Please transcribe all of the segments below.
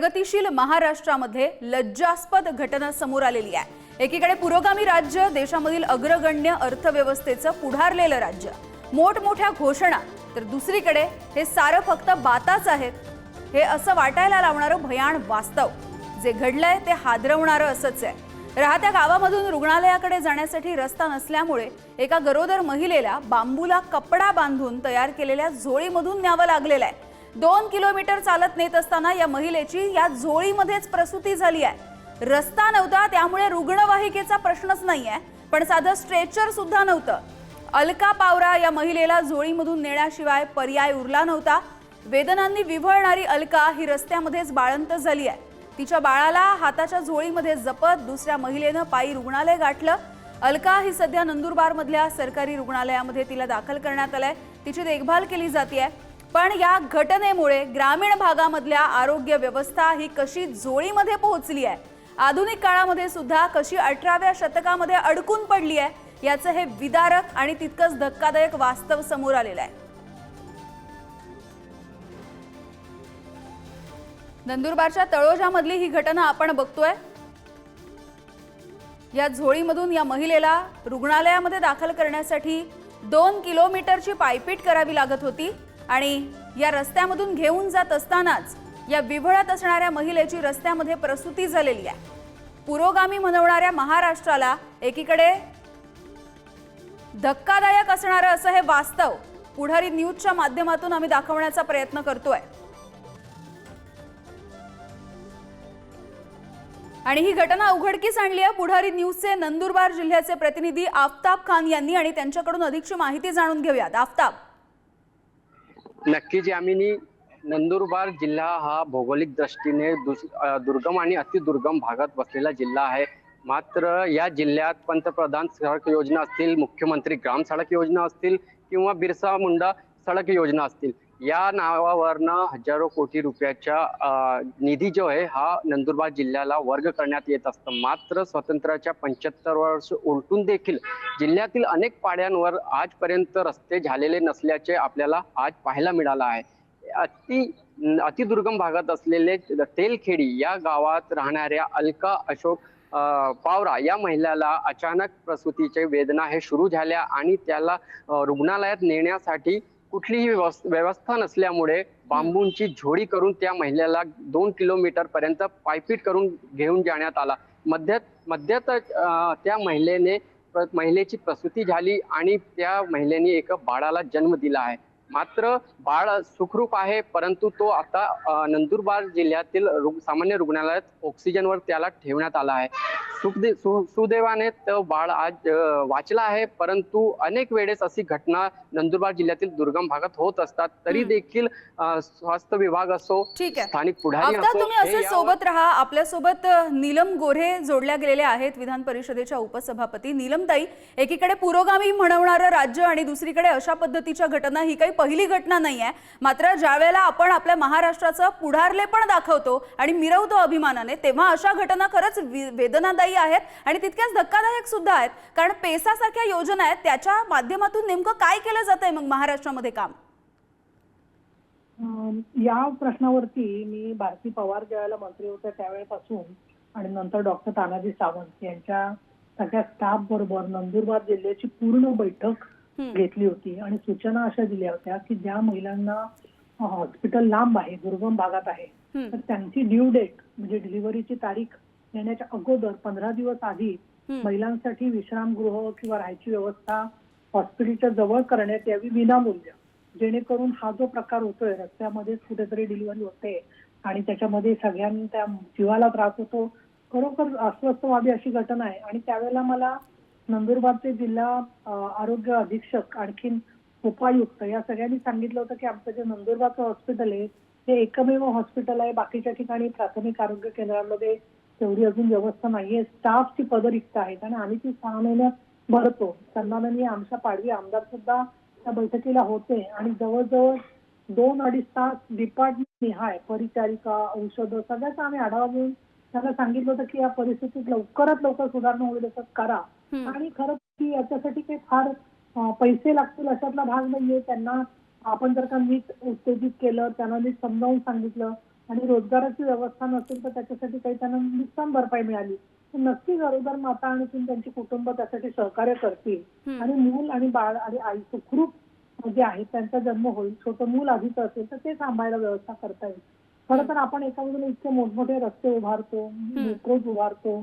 प्रगतिशील महाराष्ट्रामध्ये लज्जास्पद घटना समोर आलेली आहे. एकीकडे पुरोगामी राज्य देशामधील अग्रगण्य अर्थव्यवस्थेचं पुढारलेलं राज्य. मोठमोठ्या घोषणा. तर दुसरीकडे हे सारं फक्त बाताच आहेत. हे असं वाटायला लावणारं भयाण वास्तव. जे घडलंय ते हादरवणारं असंच आहे. राहत्या गावामधून रुग्णालयाकडे जाण्यासाठी रस्ता नसल्यामुळे एका गरोदर महिलेला बांबूला कपडा बांधून तयार केलेल्या झोळीमधून न्यावं लागलेलं आहे. दोन किलोमीटर चालत नेत असताना या महिलेची या झोळीमध्येच प्रसूती झाली आहे. रस्ता नव्हता त्यामुळे रुग्णवाहिकेचा प्रश्नच नाही आहे पण साधं स्ट्रेचर सुद्धा नव्हतं. अलका पावरा या महिलेला झोळीमधून नेण्याशिवाय पर्याय उरला नव्हता. वेदनांनी विव्हळणारी अलका ही रस्त्यामध्येच बाळंत झाली आहे. तिच्या बाळाला हाताच्या झोळीमध्ये जपत दुसऱ्या महिलेनं पायी रुग्णालय गाठलं. अलका ही सध्या नंदुरबारमधल्या सरकारी रुग्णालयामध्ये तिला दाखल करण्यात आलंय. तिची देखभाल केली जाते पण या घटनेमुळे ग्रामीण भागामधल्या आरोग्य व्यवस्था ही कशी जोळीमध्ये पोहोचली आहे? आधुनिक काळामध्ये सुद्धा कशी अठराव्या शतकामध्ये अडकून पडली आहे? याचं हे विदारक आणि तितकंच धक्कादायक वास्तव समोर आलेलं आहे. नंदुरबारच्या तळोजामधली ही घटना आपण बघतोय. या झोळीमधून या महिलेला रुग्णालयामध्ये दाखल करण्यासाठी दोन किलोमीटरची पायपीट करावी लागत होती. आणि या रस्त्यामधून घेऊन जात असतानाच या विव्हळत असणाऱ्या महिलेची रस्त्यामध्ये प्रसूती झालेली आहे. पुरोगामी म्हणवणाऱ्या महाराष्ट्राला एकीकडे धक्कादायक असणारं असं हे वास्तव पुढारी न्यूजच्या माध्यमातून आम्ही दाखवण्याचा प्रयत्न करतोय. आणि ही घटना उघडकीस आणली आहे पुढारी न्यूजचे नंदुरबार जिल्ह्याचे प्रतिनिधी आफताब खान यांनी आणि त्यांच्याकडून अधिकची माहिती जाणून घेऊयात. आफताब. नक्कीच यामिनी नंदुरबार जिल्हा हा भौगोलिक दृष्टीने दुस- दुर्गम आणि अतिदुर्गम भागात बसलेला जिल्हा आहे. मात्र या जिल्ह्यात पंतप्रधान सडक योजना असतील मुख्यमंत्री ग्राम सडक योजना असतील किंवा बिरसा मुंडा सडक योजना असतील या नावावरनं हजारो कोटी रुपयाच्या निधी जो आहे हा नंदुरबार जिल्ह्याला वर्ग करण्यात येत असतं. मात्र स्वातंत्र्याच्या पंच्याहत्तर वर्ष उलटून देखील जिल्ह्यातील अनेक पाड्यांवर आजपर्यंत रस्ते झालेले नसल्याचे आपल्याला आज पाहायला मिळालं आहे. अति अतिदुर्गम भागात असलेले तेलखेडी या गावात राहणाऱ्या अलका अशोक पावरा या महिलेला अचानक प्रसूतीचे वेदना हे सुरू झाल्या आणि त्याला रुग्णालयात नेण्यासाठी कुठलीही व्यवस- व्यवस्था नसल्यामुळे बांबूंची झोडी करून त्या महिलेला दोन किलोमीटर पर्यंत पायपीट करून घेऊन जाण्यात आला. मध्यात मध्यातच त्या महिलेने महिलेची प्रसूती झाली आणि त्या महिलेने एका बाळाला जन्म दिला आहे. मात्र बाळ सुखरूप आहे परंतु तो आता नंदुरबार जिल्ह्यातील सामान्य रुग्णालयात ऑक्सिजनवर त्याला ठेवण्यात आला आहे. सुखदे सु- सुदैवाने तो बाळ आज वाचला आहे परंतु अनेक वेळेस अशी घटना नंदुरबार जिल्ह्यातील दुर्गम भागात होत असतात. तरी देखील स्वास्थ्य विभाग असो ठीक आहे. स्थानिक पुढारी असो तुम्ही असे सोबत राहा. आपल्यासोबत नीलम गोऱ्हे जोडल्या गेलेल्या आहेत विधान परिषदेच्या उपसभापती. नीलमताई एकीकडे पुरोगामी म्हणवणारं राज्य आणि दुसरीकडे अशा पद्धतीच्या घटना ही काही पहिली घटना नाही आहे मात्र ज्या वेळेला आपण आपल्या महाराष्ट्राचं पुढारले पण दाखवतो आणि मिरवतो अभिमानाने तेव्हा अशा घटना खरंच वेदनादायी आहेत आणि तितक्याच धक्कादायक सुद्धा आहेत. कारण पेसासारख्या योजना आहेत त्याच्या माध्यमातून नेमकं काय केलं जातंय मग महाराष्ट्रामध्ये काम? या प्रश्नावरती मी भारती पवार ज्यावेळेला मंत्री होते त्यावेळेपासून आणि नंतर डॉक्टर तानाजी सावंत यांच्या सगळ्या स्टाफ बरोबर नंदुरबार जिल्ह्याची पूर्ण बैठक घेतली होती आणि सूचना अशा दिल्या होत्या की ज्या महिलांना हॉस्पिटल लांब आहे दुर्गम भागात आहे. तर त्यांची ड्यू डेट म्हणजे डिलिव्हरीची तारीख येण्याच्या अगोदर पंधरा दिवस आधी. महिलांसाठी विश्रामगृह किंवा राहायची व्यवस्था हॉस्पिटलच्या जवळ करण्यात यावी विनामूल्य जेणेकरून हा जो प्रकार होतोय रस्त्यामध्येच कुठेतरी डिलिव्हरी होते आणि त्याच्यामध्ये सगळ्यांच्या जीवाला त्रास होतो खरोखर अस्वस्थ व्हावी अशी घटना आहे आणि त्यावेळेला मला नंदुरबारचे जिल्हा आरोग्य अधीक्षक आणखीन उपायुक्त या सगळ्यांनी सांगितलं होतं की आमचं जे नंदुरबारचं हॉस्पिटल आहे ते एकमेव हॉस्पिटल आहे. बाकीच्या ठिकाणी प्राथमिक आरोग्य केंद्रांमध्ये तेवढी अजून व्यवस्था नाहीये. स्टाफची पद रिक्त आहेत आणि आम्ही ती सहा महिन्यात भरतो. सन्मानाने आमच्या पाडवी आमदार सुद्धा त्या बैठकीला होते आणि जवळजवळ दोन अडीच तास डिपार्टमेंट निहाय परिचारिका औषध सगळ्याचा आम्ही आढावा घेऊन त्यांना सांगितलं होतं की या परिस्थितीत लवकरात लवकर सुधारणा होईल असं करा. आणि खरंच की याच्यासाठी काही फार पैसे लागतील अशातला भाग नाहीये. त्यांना आपण जर का नीट उत्तेजित केलं त्यांना नीट समजावून सांगितलं आणि रोजगाराची व्यवस्था नसेल तर त्याच्यासाठी काही त्यांना नुकसान भरपाई मिळाली. तर नक्की गरोदर माता आणि त्यांची कुटुंब त्यासाठी सहकार्य करतील. आणि मूल आणि बाळ आणि आई सुखरूप जे आहे त्यांचा जन्म होईल छोटं मूल आधीच असेल तर ते सांभाळायला व्यवस्था करता येईल. खरं तर आपण एका बाजूला इतके मोठमोठे रस्ते उभारतो मेट्रोज उभारतो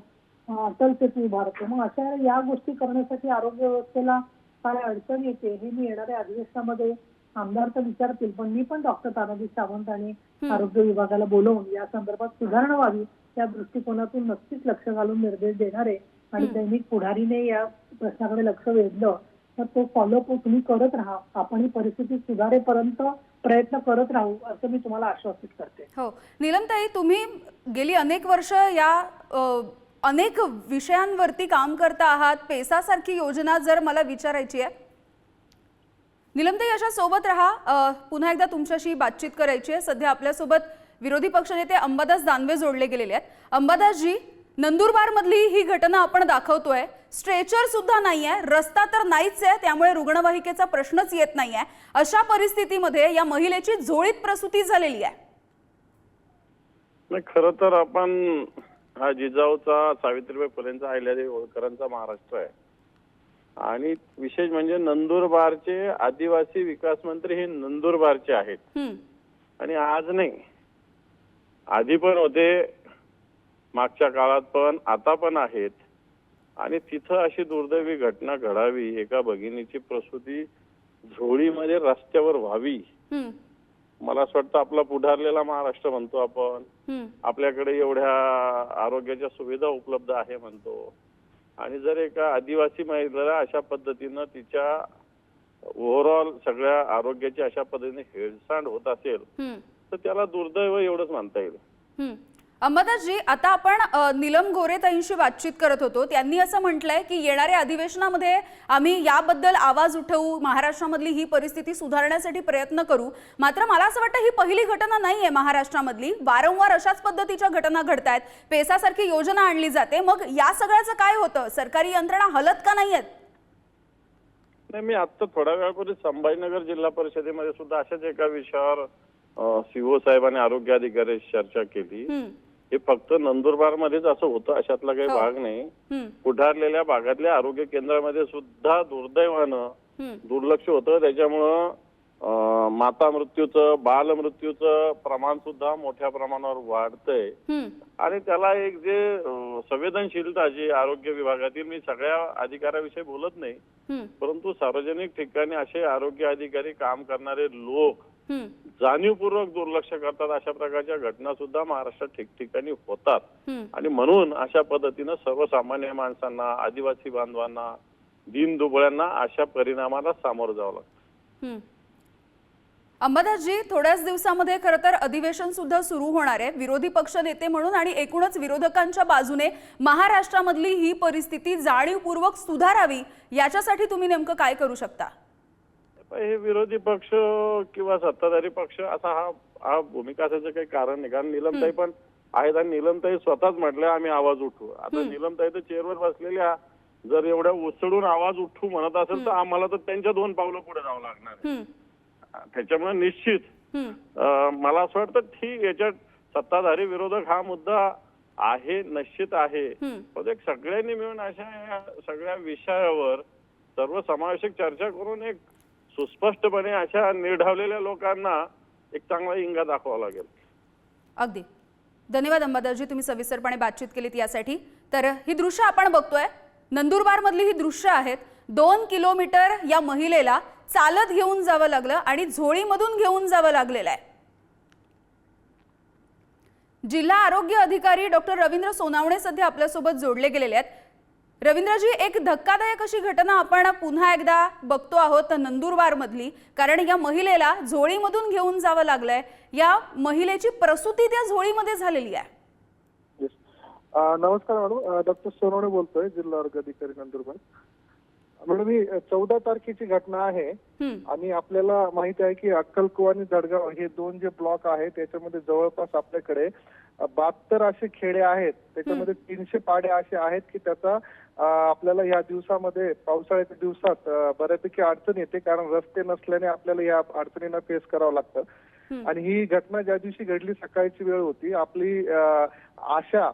अं, अटल सेतू उभारतो मग अशा या गोष्टी करण्यासाठी आरोग्य व्यवस्थेला काय अडचण येते हे मी येणाऱ्या अधिवेशनामध्ये आमदार तर विचारतील पण मी पण डॉक्टर तानाजी सावंत आणि आरोग्य विभागाला बोलवून या संदर्भात सुधारणा व्हावी त्या दृष्टिकोनातून नक्कीच लक्ष घालून निर्देश देणार आणि दैनिक पुढारीने या प्रश्नाकडे लक्ष वेधलं तर तो फॉलोअप तुम्ही करत राहा. आपण ही परिस्थिती सुधारेपर्यंत प्रयत्न करत राहू असं मी तुम्हाला आश्वासित करते. हो. नीलमताई तुम्ही गेली अनेक वर्ष या अनेक विषयांवरती काम करता आहात. पेसासारखी योजना जर मला विचारायची आहे. नीलमताई अशा सोबत राहा पुन्हा एकदा तुमच्याशी बातचीत करायची आहे. सध्या आपल्यासोबत विरोधी पक्षनेते अंबादास दानवे जोडले गेलेले आहेत. अंबादासजी नंदुरबार मधली ही घटना आपण दाखवतोय. स्ट्रेचर सुद्धा नाहीये. रस्ता तर नाहीच आहे. त्यामुळे रुग्णवाहिकेचा प्रश्नच येत नाहीये. अशा परिस्थितीमध्ये या महिलेची झोळीत प्रसूती झालेली आहे. खर तर आपण हा जिजाऊचा सावित्रीबाई फुलेंचा अहिल्यादेवी होळकरांचा महाराष्ट्र आहे. आणि विशेष म्हणजे नंदुरबारचे आदिवासी विकास मंत्री हे नंदुरबारचे आहेत. आणि आज नाही. आधी पण होते मागच्या काळात पण आता पण आहेत. आणि तिथं अशी दुर्दैवी घटना घडावी एका भगिनीची प्रसूती झोळीमध्ये रस्त्यावर व्हावी. मला असं वाटतं आपला पुढारलेला महाराष्ट्र म्हणतो आपण आपल्याकडे एवढ्या आरोग्याच्या सुविधा उपलब्ध आहे म्हणतो आणि जर एका आदिवासी महिलेला अशा पद्धतीनं तिच्या ओव्हरऑल सगळ्या आरोग्याची अशा पद्धतीने हेळसांड होत असेल. तर त्याला दुर्दैव एवढंच म्हणता येईल हं. अंबादासजी आता आपण नीलम गोरेताईंशी बातचीत करत होतो. त्यांनी असं म्हटलंय की येणाऱ्या अधिवेशनामध्ये आम्ही याबद्दल आवाज उठवू महाराष्ट्रामधली ही परिस्थिती सुधारण्यासाठी प्रयत्न करू. मात्र मला असं वाटतं ही पहिली घटना नाही आहे महाराष्ट्रामधली. वारंवार अशाच पद्धतीच्या घटना घडत आहेत पेसासारखी योजना आणली जाते. मग या सगळ्याचं काय होतं? सरकारी यंत्रणा हलत का नाही आहेत नाही मी आता थोड्या वेळापूर्वी संभाजीनगर जिल्हा परिषदेमध्ये सुद्धा अशाच एका विषयावर सीओ साहेब आणि आरोग्य अधिकारी चर्चा केली. हं, फक्त नंदुरबार मध्येच असं होतं अशातला काही हो. भाग नाही. पुढारलेल्या भागातल्या आरोग्य केंद्रामध्ये सुद्धा दुर्दैवानं दुर्लक्ष होतं. त्याच्यामुळं माता मृत्यूचं बाल मृत्यूचं प्रमाण सुद्धा मोठ्या प्रमाणावर वाढतंय. आणि त्याला एक जे संवेदनशीलता जी आरोग्य विभागातील मी सगळ्या अधिकाऱ्याविषयी बोलत नाही. परंतु सार्वजनिक ठिकाणी असे आरोग्य अधिकारी काम करणारे लोक जाणीवपूर्वक दुर्लक्ष करतात अशा प्रकारच्या घटना सुद्धा महाराष्ट्रात ठिकठिकाणी होतात. आणि म्हणून अशा पद्धतीनं सर्वसामान्य माणसांना आदिवासी बांधवांना दीन दुबळ्यांना अशा परिणामाला सामोरं जावं लागतं. अंबादासजी थोड्याच दिवसामध्ये खरं तर अधिवेशन सुद्धा सुरू होणार आहे. विरोधी पक्ष नेते म्हणून आणि एकूणच विरोधकांच्या बाजूने महाराष्ट्रामधली ही परिस्थिती जाणीवपूर्वक सुधारावी याच्यासाठी तुम्ही नेमकं काय करू शकता? हे विरोधी पक्ष किंवा सत्ताधारी पक्ष असा हा हा भूमिका असायचं काही कारण नाही. कारण निलमताई पण आहेत आणि निलमताई स्वतःच म्हटल्या आम्ही आवाज उठवू आता निलमताई तर चेअरवर बसलेल्या जर एवढ्या उसळून आवाज उठू म्हणत असेल तर आम्हाला तर त्यांच्या दोन पावलं पुढे जावं लागणार त्याच्यामुळे निश्चित मला असं वाटतं ठीक याच्यात सत्ताधारी विरोधक हा मुद्दा आहे निश्चित आहे. पण एक सगळ्यांनी मिळून अशा सगळ्या विषयावर सर्वसमावेशक चर्चा करून एक सुस्पष्टपणे अशा निर्ढावलेल्या लोकांना एक चांगला इंगा दाखवावा लागेल. अगदी. धन्यवाद अंबादासजी तुम्ही सविस्तरपणे बातचीत केलीत यासाठी. तर ही दृश्य आपण बघतोय. नंदुरबारमधली ही दृश्य आहेत. दोन किलोमीटर या महिलेला चालत घेऊन जावं लागलं आणि झोळीमधून घेऊन जावं लागलेलं आहे. जिल्हा आरोग्य अधिकारी डॉक्टर रवींद्र सोनावणे सध्या आपल्यासोबत जोडले गेलेले आहेत. रवींद्रजी एक धक्कादायक अशी घटना आपण पुन्हा एकदा बघतो आहोत नंदुरबार मधली कारण या महिलेला झोळीमधून घेऊन जावं लागलंय. या महिलेची प्रसूती त्या झोळीमध्ये झालेली आहे. नमस्कार मॅडम. डॉक्टर सोनवणे बोलतोय जिल्हा आरोग्य अधिकारी नंदुरबार. मॅडम ही चौदा तारखेची घटना आहे. आणि आपल्याला माहिती आहे की अक्कलकुवा आणि जळगाव हे दोन जे ब्लॉक आहेत त्याच्यामध्ये जवळपास आपल्याकडे बहात्तर असे खेडे आहेत. त्याच्यामध्ये तीनशे पाडे असे आहेत की त्याचा आपल्याला या दिवसामध्ये पावसाळ्याच्या दिवसात बऱ्यापैकी अडचण येते कारण रस्ते नसल्याने आपल्याला या अडचणींना फेस करावं लागतं. आणि ही घटना ज्या दिवशी घडली सकाळची वेळ होती आपली आशा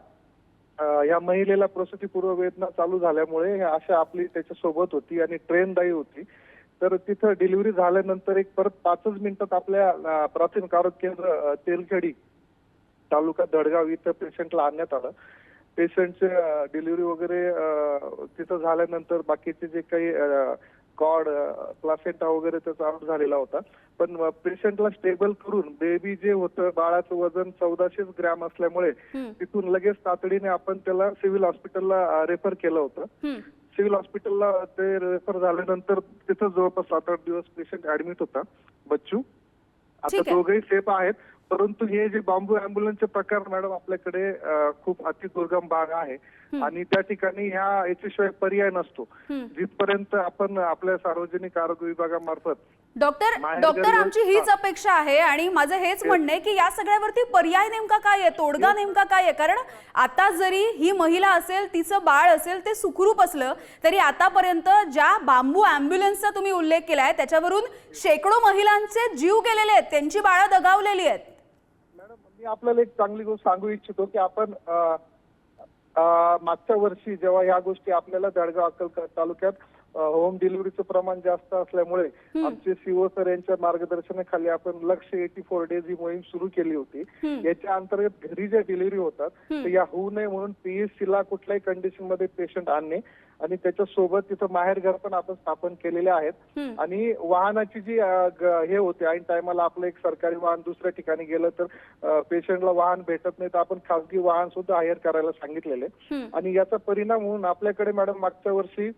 या महिलेला प्रसूतीपूर्व वेदना चालू झाल्यामुळे अशा आशा आपली त्याच्या सोबत होती आणि ट्रेनदायी होती. तर तिथं डिलिव्हरी झाल्यानंतर एक परत पाचच मिनिटात आपल्या प्राथमिक आरोग्य केंद्र तेलखेडी तालुका दडगाव इथं पेशंटला आणण्यात आलं. पेशंटचे डिलिव्हरी वगैरे तिथं झाल्यानंतर बाकीचे जे काही कॉड प्लासेंटा वगैरे त्याचा आउट झालेला होता पण पेशंटला स्टेबल करून बेबी जे होतं बाळाचं वजन चौदाशेच ग्रॅम असल्यामुळे. तिथून लगेच तातडीने आपण त्याला सिव्हिल हॉस्पिटलला रेफर केलं होतं. सिव्हिल हॉस्पिटलला ते रेफर झाल्यानंतर तिथं जवळपास सात आठ दिवस पेशंट ऍडमिट होता बच्चू आता. दोघेही सेफ आहेत परंतु हे जे बांबू अँब्युलन्सचे प्रकार मॅडम आपल्याकडे खूप अतिदुर्गम भाग आहे आणि त्या ठिकाणी ह्या याच्याशिवाय पर्याय नसतो. जिथपर्यंत आपण आपल्या सार्वजनिक आरोग्य विभागामार्फत डॉक्टर डॉक्टर आमची हीच अपेक्षा आहे आणि माझं हेच म्हणणं आहे की या सगळ्यावरती पर्याय नेमका काय आहे? तोडगा नेमका काय आहे? कारण आता जरी ही महिला असेल तिचं बाळ असेल ते सुखरूप असलं तरी आतापर्यंत ज्या बांबू अँब्युलन्सचा तुम्ही उल्लेख केलाय त्याच्यावरून शेकडो महिलांचे जीव गेलेले आहेत त्यांची बाळं दगावलेली आहेत. मॅडम मी आपल्याला एक चांगली गोष्ट सांगू इच्छितो की आपण मागच्या वर्षी जेव्हा ह्या गोष्टी आपल्याला जळगाव अक्कलकोट तालुक्यात होम डिलिव्हरीचं प्रमाण जास्त असल्यामुळे आमचे सीओ सर यांच्या मार्गदर्शनाखाली आपण लक्ष एटी फोर डेज ही मोहीम सुरू केली होती. याच्या अंतर्गत घरी ज्या डिलिव्हरी होतात तर या होऊ नये म्हणून पीएससी ला कुठल्याही कंडिशनमध्ये पेशंट आणणे आणि त्याच्या सोबत तिथं माहेर घर पण आपण स्थापन केलेले आहेत. आणि वाहनाची जी हे होते ऐन टायमाला आपलं एक सरकारी वाहन दुसऱ्या ठिकाणी गेलं तर पेशंटला वाहन भेटत नाही तर आपण खासगी वाहन सुद्धा हायर करायला सांगितलेले. आणि याचा परिणाम म्हणून आपल्याकडे मॅडम मागच्या वर्षी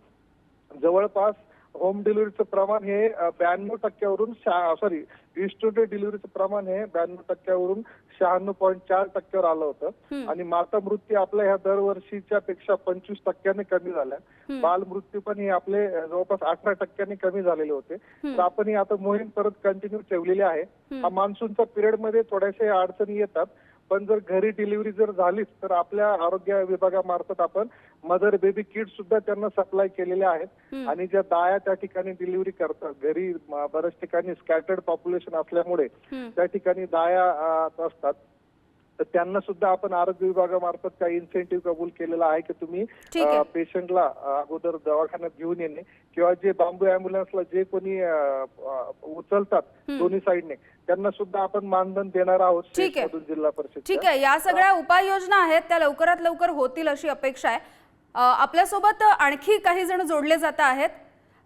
जवळपास होम डिलिव्हरीचं प्रमाण हे ब्याण्णव टक्क्यावरून सॉरी इन्स्टिट्यूट डिलिव्हरीचं प्रमाण हे ब्याण्णव टक्क्यावरून शहाण्णव पॉईंट चार टक्क्यावर आलं होतं. आणि माता मृत्यू आपल्या ह्या दरवर्षीच्या पेक्षा पंचवीस टक्क्याने कमी झाल्या. बाल मृत्यू पण हे आपले जवळपास अठरा टक्क्यांनी कमी झालेले होते. तर आपण ही आता मोहीम परत कंटिन्यू ठेवलेली आहे. हा मान्सूनच्या पिरियडमध्ये थोड्याशा अडचणी येतात. पण जर घरी डिलिव्हरी जर झालीच तर आपल्या आरोग्य विभागामार्फत आपण मदर बेबी किट सुद्धा त्यांना सप्लाय केलेले आहेत. आणि ज्या दाया त्या ठिकाणी डिलिव्हरी करतात. घरी बऱ्याच ठिकाणी स्कॅटर्ड पॉप्युलेशन असल्यामुळे त्या ठिकाणी दाया असतात. तर त्यांना सुद्धा आपण आरोग्य विभागामार्फत काही इन्सेंटिव्ह कबूल केलेला आहे की तुम्ही. पेशंटला अगोदर दवाखान्यात घेऊन येणे किंवा जे बांबू अँब्युलन्सला जे कोणी उचलतात दोन्ही साईडने त्यांना सुद्धा आपण मानधन देणार आहोत ठीक आहे. स्टेटमधून जिल्हा परिषद ठीक आहे. या सगळ्या उपाययोजना आहेत त्या लवकरात लवकर होतील अशी अपेक्षा आहे. आपल्यासोबत आणखी काही जण जोडले जात आहेत.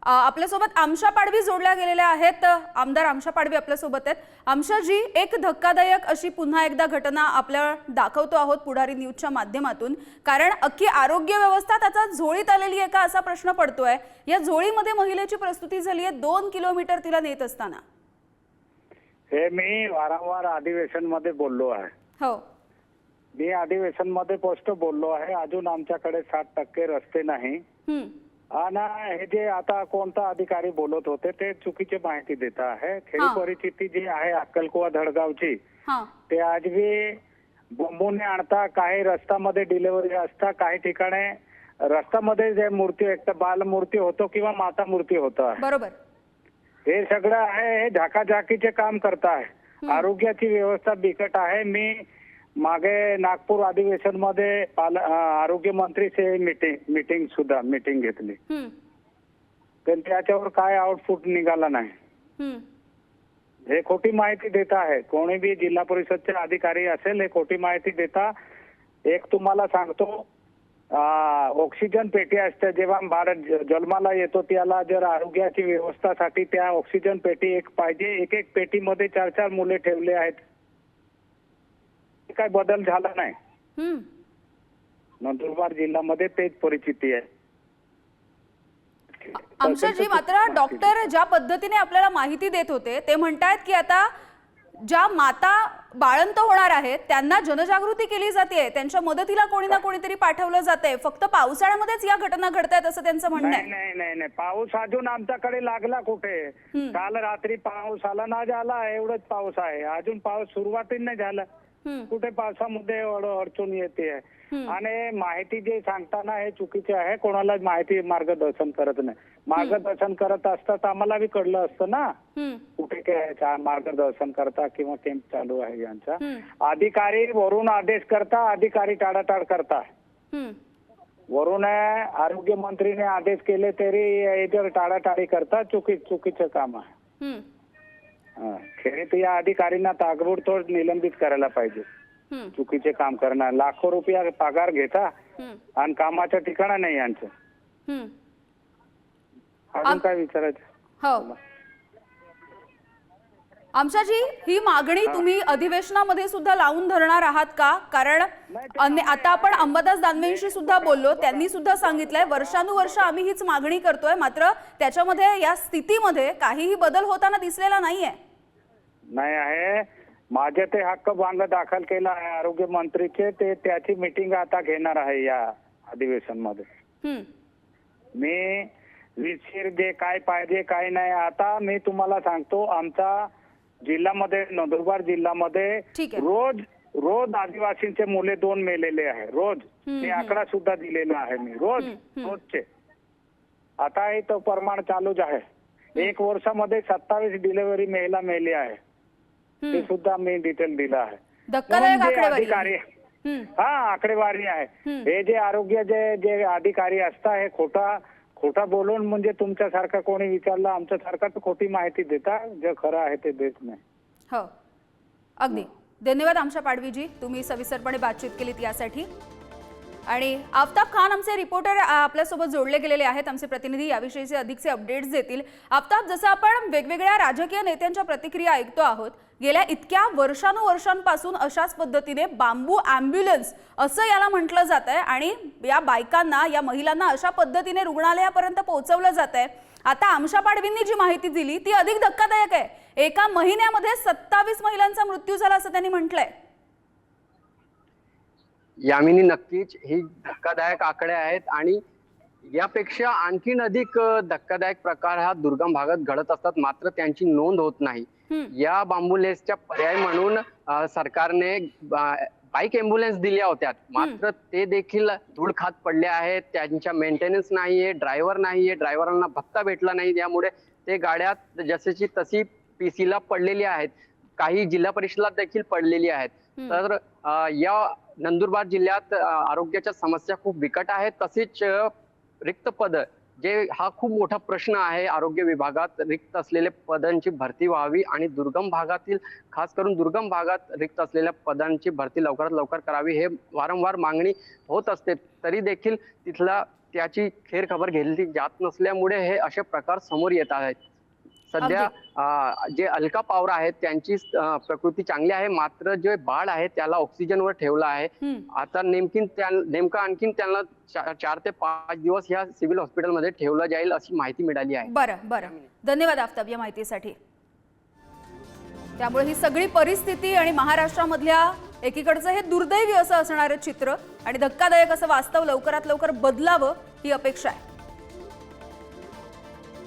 आपल्यासोबत आमशा पाडवी जोडल्या गेलेल्या आहेत. आमदार आमशा पाडवी आपल्यासोबत आहेत. आमशाजी एक धक्कादायक अशी पुन्हा एकदा घटना आपल्या दाखवतो आहोत पुढारी न्यूजच्या माध्यमातून. कारण अख्खी आरोग्य व्यवस्था त्याचा झोळीत आलेली आहे का असा प्रश्न पडतोय. या झोळीमध्ये महिलेची प्रस्तुती झाली आहे. दोन किलोमीटर तिला नेत असताना. हे मी वारंवार अधिवेशनमध्ये बोललो आहे. हो. मी अधिवेशनमध्ये स्पष्ट बोललो आहे. अजून आमच्याकडे साठ टक्के रस्ते नाही. हे जे आता कोणता अधिकारी बोलत होते ते चुकीची माहिती देत आहे. हा. परिस्थिती जी आहे अक्कलकुवा धडगावची ते आज बी बोंबूने आणता काही रस्त्यामध्ये डिलिव्हरी असता काही ठिकाणी रस्त्यामध्ये जे मूर्ती एक तर बाल मूर्ती होतो किंवा माता मूर्ती होतं. बरोबर. हे सगळं आहे हे झाकाझाकीचे काम करत आहे आरोग्याची व्यवस्था बिकट आहे. मी मागे नागपूर अधिवेशनमध्ये आरोग्य मंत्रीचे मीटिंग मीटिंग सुद्धा मीटिंग घेतली. पण त्याच्यावर काय आउटपुट निघाला नाही. हे खोटी माहिती देत आहे. कोणी बी जिल्हा परिषदचे अधिकारी असेल हे खोटी माहिती देता एक तुम्हाला सांगतो ऑक्सिजन पेटी असते जेव्हा भारत जन्माला येतो त्याला जर आरोग्याची व्यवस्थासाठी त्या ऑक्सिजन पेटी एक पाहिजे. एक एक पेटीमध्ये चार चार मुले ठेवले आहेत. काय बदल झाला नाही. हम्म. नंदुरबार जिल्ह्यामध्ये तेच परिस्थिती आहे. आमच्याजी मात्र डॉक्टर ज्या पद्धतीने आपल्याला माहिती देत होते ते म्हणतायत की आता ज्या माता बाळंत होणार आहेत त्यांना जनजागृती केली जाते त्यांच्या मदतीला कोणी ना कोणीतरी पाठवलं जाते फक्त पावसाळ्यामध्येच या घटना घडतायत असं त्यांचं म्हणणं नाही आहे. नाही नाही नाही. पाऊस अजून आमच्याकडे लागला कुठे? काल रात्री पाऊस आला ना झाला एवढंच पाऊस आहे. अजून पाऊस सुरुवातीच नाही झाला. कुठे पावसामध्ये अड- अडचण येते. आणि माहिती जे सांगताना हे चुकीचे आहे कोणाला माहिती मार्गदर्शन करत नाही. मार्गदर्शन करत असतात आम्हाला बी कळलं असतं ना. कुठे काय मार्गदर्शन करता किंवा कॅम्प चालू आहे यांचा. अधिकारी वरून आदेश करता अधिकारी टाळाटाळ करता. वरून आरोग्य मंत्रीने आदेश केले तरी याच्यावर टाळाटाळी करता चुकी चुकीचं काम आहे. खेरीत या अधिकाऱ्यांना ताबडतोब निलंबित करायला पाहिजे. चुकीचे काम करणार. लाखो रुपया पगार घेता. आणि कामाचं ठिकाण नाही यांचं. अजून काय विचारायचं? हो. आमच्याजी ही मागणी तुम्ही अधिवेशनामध्ये सुद्धा लावून धरणार आहात का? कारण अन्य- आता आपण अंबादास दानवेंशी सुद्धा बोललो. त्यांनी सुद्धा सांगितलंय वर्षानुवर्ष आम्ही हीच मागणी करतोय. मात्र त्याच्यामध्ये या स्थितीमध्ये काहीही बदल होताना दिसलेला नाहीये. नाही आहे. माझे ते हक्क भंग दाखल केला आहे आरोग्य मंत्रीचे. ते त्याची मिटिंग आता घेणार आहे या अधिवेशनमध्ये. मी विचार जे काय पाहिजे काय नाही आता मी तुम्हाला सांगतो आमचा जिल्ह्यामध्ये नंदुरबार जिल्ह्यामध्ये. रोज रोज आदिवासींचे मुले दोन मेलेले आहे रोज. मी आकडा सुद्धा दिलेला आहे मी रोज. रोजचे. आता हे तो प्रमाण चालूच आहे. एक वर्षामध्ये सत्तावीस डिलिव्हरी महिला मेली आहे. ते. सुद्धा मी डिटेल दिलं आहे. धक्कादायक आकडेवारी. अधिकारी हम्म. हा आकडेवारी आहे. हम्म. हे जे आरोग्य जे जे अधिकारी असतात हे खोटा खोटा बोलून म्हणजे तुमच्यासारखं कोणी विचारलं आमच्यासारखं तर खोटी माहिती देता जे खरं आहे ते देत नाही. हो. अगदी. धन्यवाद आमच्या पाडवीजी. तुम्ही सविस्तरपणे बातचीत केलीत यासाठी. आणि आफताब खान आमचे रिपोर्टर आपल्यासोबत जोडले गेलेले आहेत. आमचे प्रतिनिधी याविषयीचे अधिकचे अपडेट्स देतील. आफताब जसं आपण वेगवेगळ्या राजकीय नेत्यांच्या प्रतिक्रिया ऐकतो आहोत गेल्या इतक्या वर्षानुवर्षांपासून अशाच पद्धतीने बांबू ॲम्ब्युलन्स असं याला म्हटलं जात आहे आणि या बायकांना या महिलांना अशा पद्धतीने रुग्णालयापर्यंत पोहोचवलं जात आहे आता आमशा पाडवींनी जी माहिती दिली ती अधिक धक्कादायक आहे. एका महिन्यामध्ये सत्तावीस महिलांचा मृत्यू झाला असं त्यांनी म्हटलंय. यामिनी नक्कीच ही धक्कादायक आकडे आहेत आणि यापेक्षा आणखीन अधिक धक्कादायक प्रकार हा दुर्गम भागात घडत असतात. मात्र त्यांची नोंद होत नाही. या बांबुलेसच्या पर्याय म्हणून सरकारने बाईक एम्ब्युलन्स दिल्या होत्या. मात्र ते देखील धूळ खात पडले आहेत. त्यांच्या मेंटेनन्स नाहीये ड्रायव्हर नाहीये ड्रायव्हरांना भत्ता भेटला नाही. त्यामुळे ते गाड्यात जशीची तशी पीसीला पडलेली आहेत. काही जिल्हा परिषदला देखील पडलेली आहेत. तर या नंदुरबार जिल्ह्यात आरोग्याच्या समस्या खूप बिकट आहेत. तसेच रिक्त पद जे हा खूप मोठा प्रश्न आहे आरोग्य विभागात रिक्त असलेले पदांची भरती व्हावी आणि दुर्गम भागातील खास करून दुर्गम भागात रिक्त असलेल्या पदांची भरती लवकरात लवकर करावी हे वारंवार मागणी होत असते. तरी देखील तिथला त्याची खेर खबर घेतली जात नसल्यामुळे हे असे प्रकार समोर येत आहेत. सध्या जे अलका पवार आहेत त्यांची प्रकृती चांगली आहे मात्र जे बाळ आहे त्याला ऑक्सिजनवर ठेवलं आहे. आता नेमकी नेमकं आणखीन त्यांना चार ते पाच दिवस या सिव्हिल हॉस्पिटलमध्ये ठेवलं जाईल अशी माहिती मिळाली आहे. बरं बरं. धन्यवाद आफताब या माहितीसाठी. त्यामुळे ही सगळी परिस्थिती आणि महाराष्ट्रामधल्या एकीकडचं हे दुर्दैवी असं असणारं चित्र आणि धक्कादायक असं वास्तव लवकरात लवकर बदलावं ही अपेक्षा आहे.